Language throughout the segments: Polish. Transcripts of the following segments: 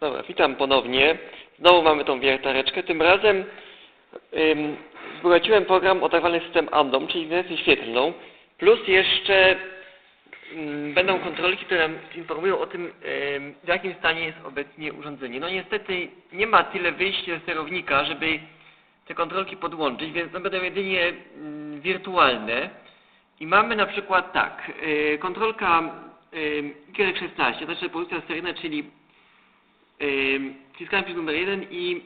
Dobra, witam ponownie. Znowu mamy tą wiertareczkę. Tym razem ym, wzbogaciłem program o tak zwany system Andom, czyli wersję świetlną, plus jeszcze ym, będą kontrolki, które nam informują o tym, ym, w jakim stanie jest obecnie urządzenie. No niestety nie ma tyle wyjść ze sterownika, żeby te kontrolki podłączyć, więc one będą jedynie ym, wirtualne. I mamy na przykład tak, yy, kontrolka yy, Y16, to znaczy pozycja seryjna, czyli wciskamy przycisk numer 1 i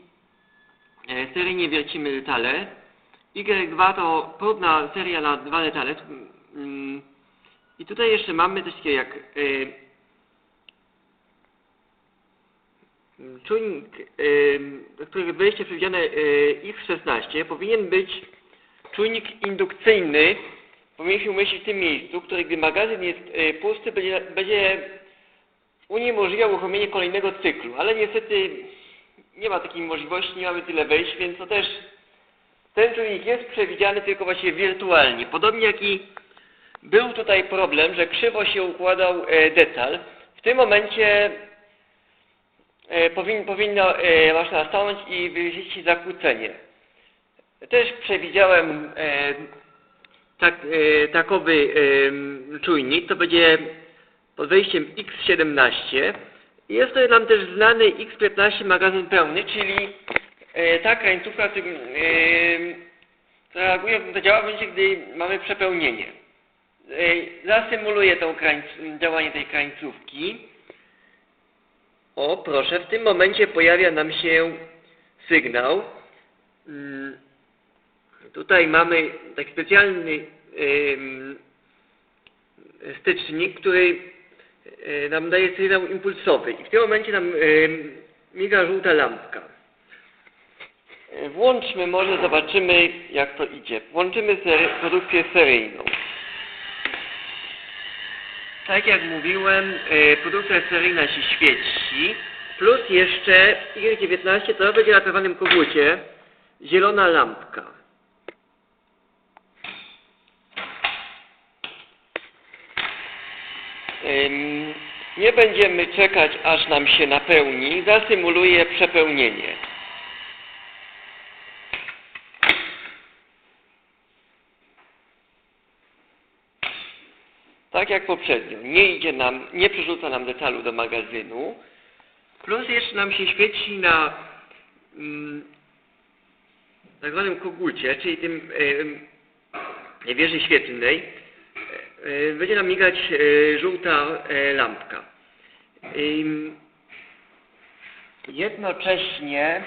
yy, seryjnie wiercimy detale. Y2 to próbna seria na dwa detale. Yy, I tutaj jeszcze mamy coś takiego jak yy, czujnik, do którego wejście przewidziane yy, X16 powinien być czujnik indukcyjny, powinien się umieścić w tym miejscu, który gdy magazyn jest yy, pusty, będzie, będzie uniemożliwiał uruchomienie kolejnego cyklu, ale niestety nie ma takiej możliwości, nie mamy tyle wejść, więc to też ten czujnik jest przewidziany tylko właściwie wirtualnie. Podobnie jak i był tutaj problem, że krzywo się układał e, detal. W tym momencie e, powin, powinna e, maszyna stanąć i wyjść zakłócenie. Też przewidziałem tak, takowy czujnik, to będzie pod wejściem X17. Jest to nam też znany X15 magazyn pełny, czyli e, ta krańcówka, która reaguje, to działa w gdy mamy przepełnienie. E, Zasymuluję tą krańc, działanie tej krańcówki. O, proszę, w tym momencie pojawia nam się sygnał. Mm, Tutaj mamy taki specjalny stycznik, który nam daje sygnał impulsowy i w tym momencie nam ym, miga żółta lampka. Y, Włączmy może, zobaczymy jak to idzie. Włączymy sery produkcję seryjną. Tak jak mówiłem, y, produkcja seryjna się świeci, plus jeszcze Y19 to będzie na tzw. kogucie zielona lampka. Nie będziemy czekać, aż nam się napełni. Zasymuluję przepełnienie. Tak jak poprzednio. Nie idzie nam, nie przerzuca nam detalu do magazynu. Plus jeszcze nam się świeci na mm, tak zwanym kogucie, czyli tym ym, wieży świetlnej, będzie nam migać e, żółta e, lampka. Jednocześnie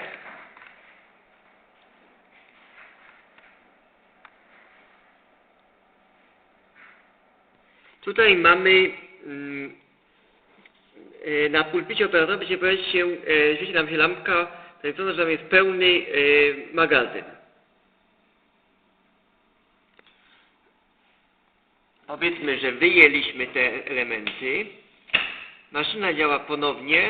tutaj mamy mm, e, na pulpicie operatora będzie pojawiać się, e, świeci nam się lampka, tam jest pełny e, magazyn. Powiedzmy, że wyjęliśmy te elementy. Maszyna działa ponownie.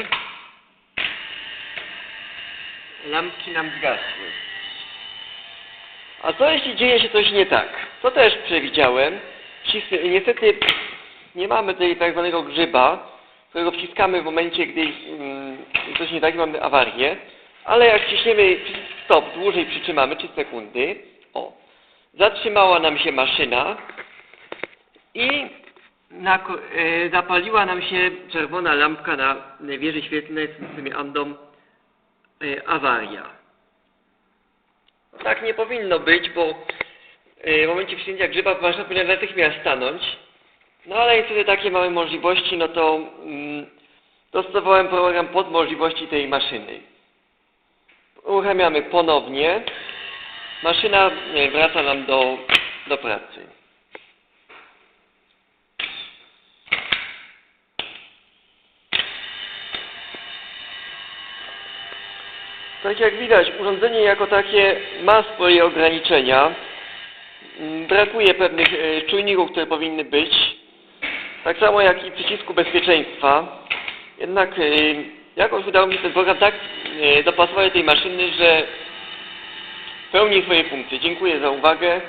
Lampki nam zgasły. A co jeśli dzieje się coś nie tak? To też przewidziałem. Niestety nie mamy tutaj tak zwanego grzyba, którego wciskamy w momencie, gdy mm, coś nie tak, mamy awarię. Ale jak przycisk stop, dłużej przytrzymamy 3 sekundy. O, zatrzymała nam się maszyna i na, e, zapaliła nam się czerwona lampka na wieży świetlnej w systemie Andom e, awaria. Tak nie powinno być, bo e, w momencie wciśnięcia grzyba maszyna powinna natychmiast stanąć. No ale niestety takie mamy możliwości, no to mm, dostosowałem program pod możliwości tej maszyny. Uruchamiamy ponownie. Maszyna e, wraca nam do, do pracy. Tak jak widać, urządzenie jako takie ma swoje ograniczenia. Mm, Brakuje pewnych e, czujników, które powinny być. Tak samo jak i przycisku bezpieczeństwa. Jednak e, jakoś udało mi się ten program tak e, dopasować do tej maszyny, że pełni swoje funkcje. Dziękuję za uwagę.